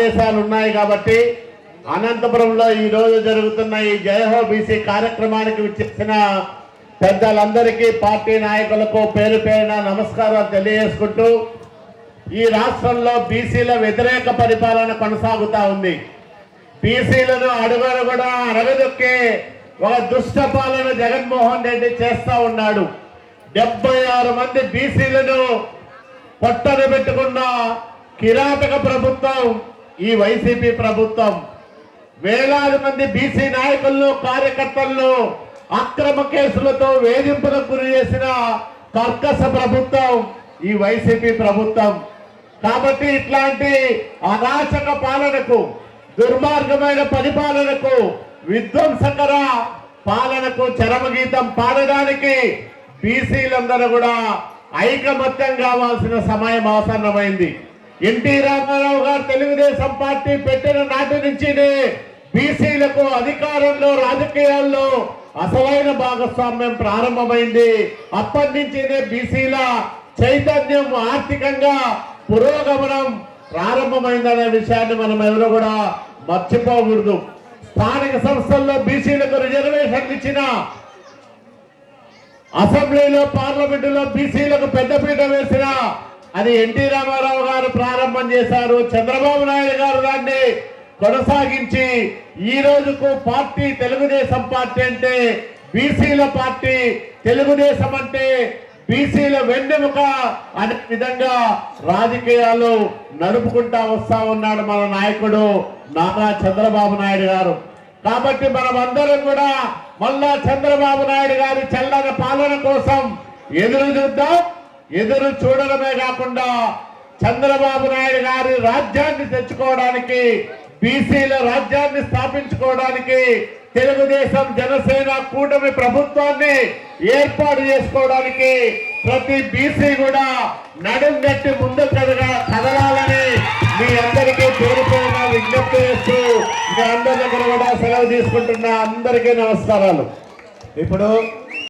ఆవేశాలు ఉన్నాయి కాబట్టి అనంతపురంలో ఈ రోజు జరుగుతున్న ఈ జయహో బీసీ కార్యక్రమానికి విచ్చేసిన పెద్దలందరికీ పార్టీ నాయకులకు పేరు పేరున నమస్కారాలు తెలియజేసుకుంటూ ఈ రాష్ట్రంలో బీసీల వ్యతిరేక పరిపాలన కొనసాగుతా ఉంది. బీసీలను కూడా అరగదొక్కే ఒక దుష్ట పాలన జగన్మోహన్ రెడ్డి చేస్తూ ఉన్నాడు. డెబ్బై ఆరు మంది బీసీలను పొట్టన పెట్టుకున్న కిరాతక ప్రభుత్వం ఈ వైసీపీ ప్రభుత్వం వేలాది మంది బీసీ నాయకులను కార్యకర్తలను అక్రమ కేసులతో వేధింపులకు గురి చేసిన కర్కస ప్రభుత్వం ఈ వైసీపీ ప్రభుత్వం. కాబట్టి ఇట్లాంటి అరాచక పాలనకు దుర్మార్గమైన పరిపాలనకు విధ్వంసకర పాలనకు చరమగీతం పాడడానికి బీసీలందరూ కూడా ఐకమత్యం కావాల్సిన సమయం ఆసన్నమైంది. ఎన్టీ రామారావు గారు తెలుగుదేశం పార్టీ పెట్టిన నాటి నుంచినే బీసీలకు అధికారంలో రాజకీయాల్లో అసలైన భాగస్వామ్యం ప్రారంభమైంది. అప్పటి నుంచినే బీసీల చైతన్యం ఆర్థికంగా పురోగమనం ప్రారంభమైందనే విషయాన్ని మనం ఎవరు కూడా మర్చిపోకూడదు. స్థానిక సంస్థల్లో బీసీలకు రిజర్వేషన్ ఇచ్చిన అసెంబ్లీలో పార్లమెంటులో బీసీలకు పెద్దపీట వేసి అది ఎన్టీ రామారావు గారు ప్రారంభం చేశారు. చంద్రబాబు నాయుడు గారు దాన్ని కొనసాగించి ఈ రోజుకు పార్టీ తెలుగుదేశం పార్టీ అంటే బీసీల పార్టీ తెలుగుదేశం అంటే బీసీల వెన్నెముక అనే విధంగా రాజకీయాలు నడుపుకుంటా వస్తా ఉన్నాడు మన నాయకుడు నారా చంద్రబాబు నాయుడు గారు. కాబట్టి మనం అందరం కూడా మళ్ళా చంద్రబాబు నాయుడు గారి చల్లని పాలన కోసం ఎదురు చూద్దాం. ఎదురు చూడడమే కాకుండా చంద్రబాబు నాయుడు గారి రాజ్యాన్ని తెచ్చుకోవడానికి బీసీల రాజ్యాన్ని స్థాపించుకోవడానికి తెలుగుదేశం జనసేన కూటమి ప్రభుత్వాన్ని ఏర్పాటు చేసుకోవడానికి ప్రతి బీసీ కూడా నడుం గట్టి ముందు కదగా కదలాలని మీ అందరికీ పేరు విజ్ఞప్తి చేస్తూ మీ అందరి దగ్గర కూడా సెలవు తీసుకుంటున్న అందరికీ నమస్కారాలు. ఇప్పుడు